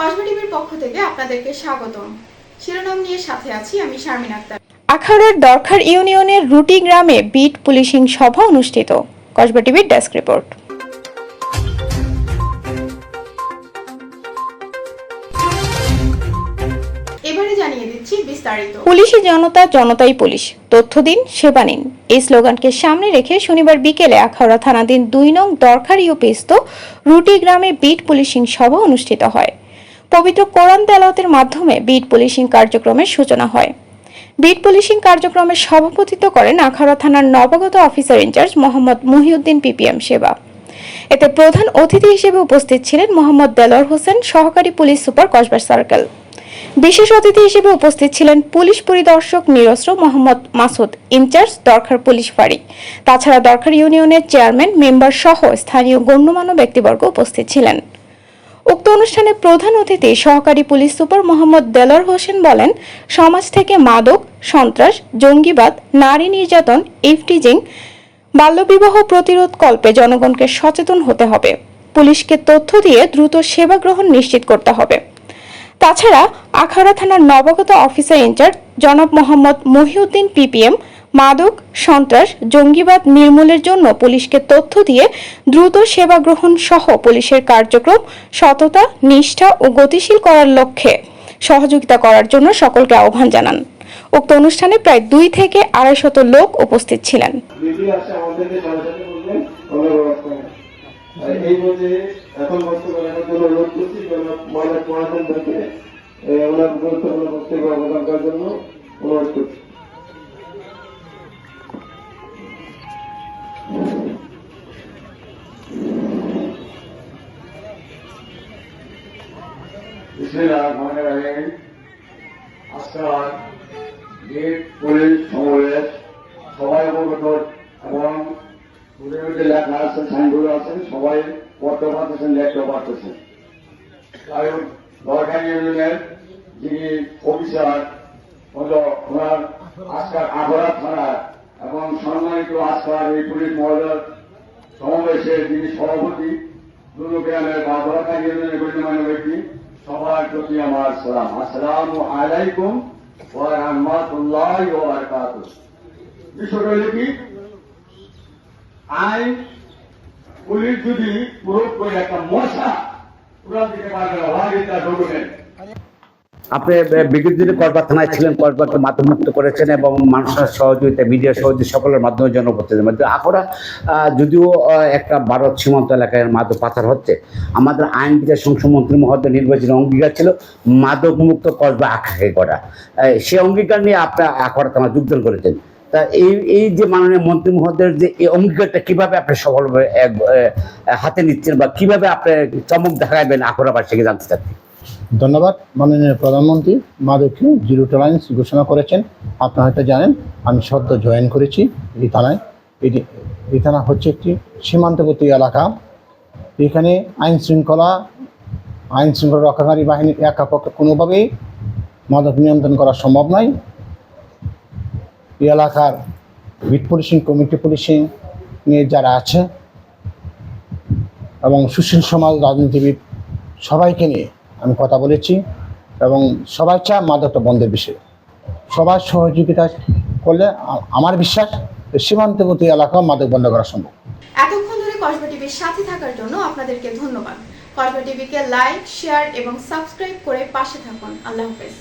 কসবা টিভির পক্ষ থেকে আপনাদেরকে স্বাগতম। শিরোনাম নিয়ে সাথে আছি আমি শারমিন আক্তার। আখাউড়ার দরখার ইউনিয়নের রুটি গ্রামে বিট পুলিশিং সভা অনুষ্ঠিত। কসবা টিভির ডেস্ক রিপোর্ট। এবারে জানিয়ে দিচ্ছি বিস্তারিত। পুলিশি জনতা জনতাই পুলিশ। তথ্য দিন সেবা নিন। এই স্লোগানকে সামনে রেখে শনিবার বিকেলে আখাউড়া থানাধীন দুই নং দরখার ইউপিস্ত রুটি গ্রামে বিট পুলিশিং সভা অনুষ্ঠিত হয়। পবিত্র কোরআন তেলাওয়াতের মাধ্যমে বিট পুলিশিং কার্যক্রমের সূচনা হয়। বিট পুলিশিং কার্যক্রমের সভাপতিত্ব করেন আখাড়া থানার নবাগত officer incharge Mohammad Mohiuddin PPM সেবা। এতে প্রধান অতিথি হিসেবে উপস্থিত ছিলেন মোহাম্মদ দেলোয়ার হোসেন, সহকারী পুলিশ সুপার কসবার সার্কেল। বিশেষ অতিথি হিসেবে উপস্থিত ছিলেন পুলিশ পরিদর্শক নিরস্ত্র মোহাম্মদ মাসুদ, ইনচার্জ দরকার পুলিশ ফাঁড়ি। তাছাড়া দরকার ইউনিয়নের চেয়ারম্যান, মেম্বার সহ স্থানীয় গণ্যমান্য ব্যক্তিবর্গ উপস্থিত ছিলেন। উক্ত অনুষ্ঠানে প্রধান অতিথি সহকারী পুলিশ সুপার মোহাম্মদ দেলোয়ার হোসেন বলেন, সমাজ থেকে মাদক, সন্ত্রাস, জঙ্গিবাদ, নারী নির্যাতন, ইফটিজিং, বাল্যবিবাহ প্রতিরোধ কল্পে জনগণকে সচেতন হতে হবে। পুলিশকে তথ্য দিয়ে দ্রুত সেবা গ্রহণ নিশ্চিত করতে হবে। তাছাড়া আখাউড়া থানার নবাগত অফিসার ইনচার্জ জনাব মোহাম্মদ মহিউদ্দিন পিপিএম মাদক, সন্ত্রাস, জঙ্গিবাদ নির্মূলের জন্য পুলিশকে তথ্য দিয়ে দ্রুত সেবা গ্রহণ সহ পুলিশের কার্যক্রম সততা, নিষ্ঠা ও গতিশীল করার লক্ষ্যে সহযোগিতা করার জন্য সকলকে আহ্বান জানান। উক্ত অনুষ্ঠানে প্রায় দুই থেকে আড়াই শত লোক উপস্থিত ছিলেন। ওনার গুরুত্বপূর্ণ জন্য অনুরোধ করছি। বিসমিল্লাহিররহমানিররহিম। আজকাল গেট পুলিশ সমাবেশ সবাই অবগত এবং দূরে লেখা আছে, সাইনবোর্ড আছে, সবাই পড়তে পারতেছেন লেখতে পারতেছেন কারণ দরকারি ইউনিয়নের যিনি অফিসার, হল ওনার আজকাল আবরা থানা এবং সম্মানিত আজকাল এই পুলিশ মহোদয় সমাবেশের যিনি সভাপতি দুটো গ্রামের বা ইউনিয়নের গণ্যমান্য ব্যক্তি সবার প্রতি আমার সালাম। আসসালামু আলাইকুম ওয়া রাহমাতুল্লাহি ওয়া বারাকাতুহু। বিষয়টা হলো কি আইন, পুলিশ যদি প্রয়োগ করে একটা মশা পুরান দিকে পারবে না ওয়ার ইজ দ্য আপনি বিগতদিনে কসবা থানায় ছিলেন কসবাকে মাধ্যমুক্ত করেছেন এবং মানুষের সহযোগিতা মিডিয়া সহযোগিতা সকলের মাধ্যমে জনপ্রতিনিধি মধ্যে। আহ, যদিও একটা ভারত সীমান্ত এলাকায় মাদক পাচার হচ্ছে আমাদের আইন বিচার সংসদ মন্ত্রী মহোদয় নির্বাচনী অঙ্গীকার ছিল মাদক মুক্ত কসবা আখাকে করা সেই অঙ্গীকার নিয়ে আপনার আখড়া থানা যোগদান করেছেন। তা এই এই যে মাননীয় মন্ত্রী মহোদয়ের যে এই অঙ্গীকারটা কীভাবে আপনি সফলভাবে হাতে নিচ্ছেন বা কীভাবে আপনি চমক দেখাবেন আখড়াবাসীকে জানতে চাচ্ছি? ধন্যবাদ। মাননীয় প্রধানমন্ত্রী মাদককে জিরো টলারেন্স ঘোষণা করেছেন। আপনারা হয়তো জানেন, আমি সদ্য জয়েন করেছি এই থানায়। এটি, এই থানা হচ্ছে একটি সীমান্তবর্তী এলাকা। এখানে আইন শৃঙ্খলা আইন শৃঙ্খলা রক্ষাকারী বাহিনীর একা পক্ষে কোনোভাবেই মাদক নিয়ন্ত্রণ করা সম্ভব নয়। এই এলাকার বিট পুলিশিং, কমিটি পুলিশিং নিয়ে যারা আছে এবং সুশীল সমাজ রাজনীতিবিদ সবাইকে নিয়ে আমি কথা বলেছি এবং সবাই চা মাদকটা বন্ধের বিষয়ে। সবার সহযোগিতা করলে আমার বিশ্বাস সীমান্তবর্তী এলাকা মাদক বন্ধ করা সম্ভব। এতক্ষণ ধরে কসবা টিভির সাথে থাকার জন্য আপনাদেরকে ধন্যবাদ। কসবা টিভিকে লাইক, শেয়ার এবং সাবস্ক্রাইব করে পাশে থাকুন। আল্লাহ হাফেজ।